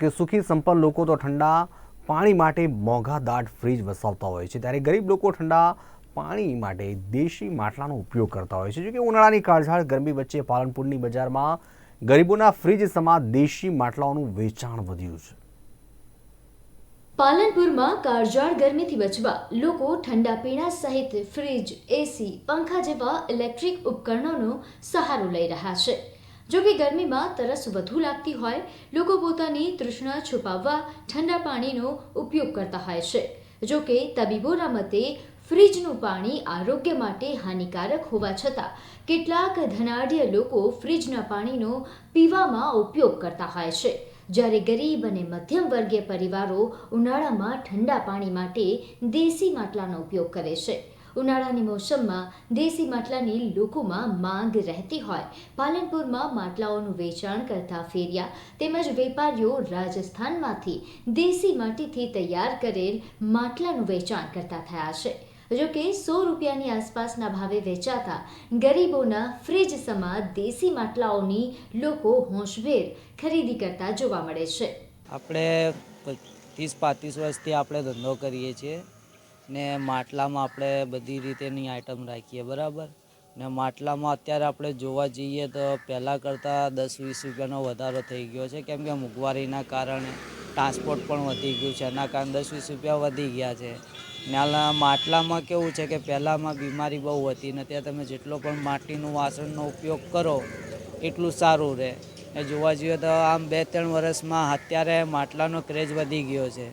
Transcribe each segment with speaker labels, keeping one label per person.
Speaker 1: કે સુખી સંપન્ન લોકો તો ઠંડા પાણી માટે મોંઘા દાટ ફ્રીજ વસાવતા હોય છે. ત્યારે ગરીબ લોકો ઠંડા પાણી માટે દેશી માટલાનો ઉપયોગ કરતા હોય છે. જોકે ઉનાળાની કાળઝાળ ગરમી વચ્ચે પાલનપુરની બજારમાં ગરીબોના ફ્રીજ સમા દેશી માટલાઓનું વેચાણ વધ્યું છે.
Speaker 2: પાલનપુરમાં કાળઝાળ ગરમીથી બચવા લોકો ઠંડા પીણા સહિત ફ્રીજ, એસી, પંખા જેવા ઇલેક્ટ્રિક ઉપકરણોનો સહારો લઈ રહ્યા છે. જો કે ગરમીમાં તરસ વધુ લાગતી હોય, લોકો પોતાની તૃષ્ણા છુપાવવા ઠંડા પાણીનો ઉપયોગ કરતા હોય છે. જો કે તબીબોના મતે, ફ્રીજનું પાણી આરોગ્ય માટે હાનિકારક હોવા છતાં, કેટલાક ધનાઢ્ય લોકો ફ્રીજના પાણીનો પીવામાં ઉપયોગ કરતા હોય છે. જ્યારે ગરીબ અને મધ્યમ વર્ગીય પરિવારો ઉનાળામાં ઠંડા પાણી માટે દેશી માટલાનો ઉપયોગ કરે છે. ઉનાળાની મોસમમાં દેશી માટલાની લોકોમાં માંગ રહેતી હોય. પાલનપુરમાં માટલાઓનું વેચાણ કરતા ફેરિયા તેમજ વેપારીઓ રાજસ્થાનમાંથી દેશી માટીથી તૈયાર કરેલ માટલાનું વેચાણ કરતા થયા છે. જો કે સો રૂપિયાની આસપાસના ભાવે વેચાતા ગરીબોના ફ્રીજ સમા દેશી માટલાઓની લોકો હોંશભેર ખરીદી કરતા જોવા મળે છે.
Speaker 3: આપણે ત્રીસ પાંત્રીસ વર્ષથી આપણે ધંધો કરીએ છીએ. ને માટલામાં આપણે બધી રીતેની આઈટમ રાખીએ, બરાબર? ને માટલામાં અત્યારે આપણે જોવા જઈએ તો પહેલાં કરતાં દસ વીસ રૂપિયાનો વધારો થઈ ગયો છે. કેમ કે મોંઘવારીના કારણે ટ્રાન્સપોર્ટ પણ વધી ગયું છે. એના કારણે દસ વીસ રૂપિયા વધી ગયા છે. ને માટલામાં કેવું છે કે પહેલાંમાં બીમારી બહુ હતી ને ત્યાં તમે જેટલો પણ માટીનું વાસણનો ઉપયોગ કરો, એટલું સારું રહે. ને જોવા જઈએ તો આમ બે ત્રણ વર્ષમાં અત્યારે માટલાનો ક્રેઝ વધી ગયો છે.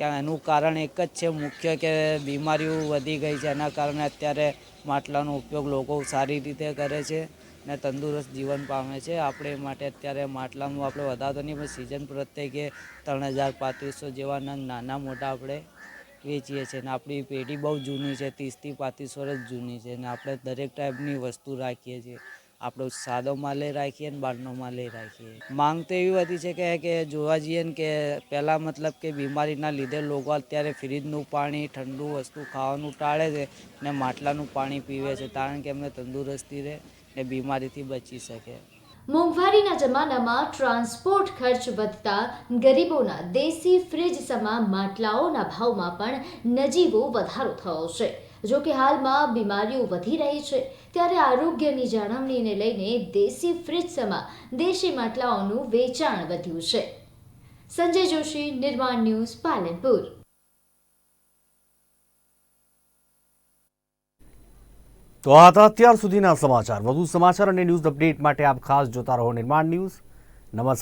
Speaker 3: કે એનું કારણ એક જ છે મુખ્ય કે બીમારીઓ વધી ગઈ છે. એના કારણે અત્યારે માટલાનો ઉપયોગ લોકો સારી રીતે કરે છે ને તંદુરસ્ત જીવન પામે છે. આપણે માટે અત્યારે માટલાનું આપણે વધારતો નહીં, પણ સિઝન પ્રત્યેકે ત્રણ હજાર પાંત્રીસો જેવા નાના મોટા આપણે વેચીએ છીએ. ને આપણી પેઢી બહુ જૂની છે, ત્રીસથી પાંત્રીસ વર્ષ જૂની છે. ને આપણે દરેક ટાઈપની વસ્તુ રાખીએ છીએ. આપણો સાદો માલે રાખીએ ને બહારનો માલે રાખીએ. માંગ તો એવી વધી છે કે કે જોવા જઈએ ને કે પહેલાં મતલબ કે બીમારીના લીધે લોકો અત્યારે ફ્રીજનું પાણી, ઠંડુ વસ્તુ ખાવાનું ટાળે છે ને માટલાનું પાણી પીવે છે, કારણ કે એમને તંદુરસ્તી રહે ને બીમારીથી બચી શકે.
Speaker 2: મોંઘવારીના જમાનામાં ટ્રાન્સપોર્ટ ખર્ચ વધતા ગરીબોના દેશી ફ્રીજ સમા માટલાઓના ભાવમાં પણ નજીવો વધારો થયો છે. જો કે હાલમાં બીમારીઓ વધી રહી છે, ત્યારે આરોગ્યની જાળવણીને લઈને દેશી ફ્રીજ દેશી માટલાઓનું વેચાણ વધ્યું છે. સંજય જોશી, નિર્માણ ન્યૂઝ, પાલનપુર.
Speaker 1: તો આ હતા અત્યાર સુધીના સમાચાર. વધુ સમાચાર અને ન્યૂઝ અપડેટ માટે આપ ખાસ જોતા રહો નિર્માણ ન્યૂઝ. નમસ્કાર.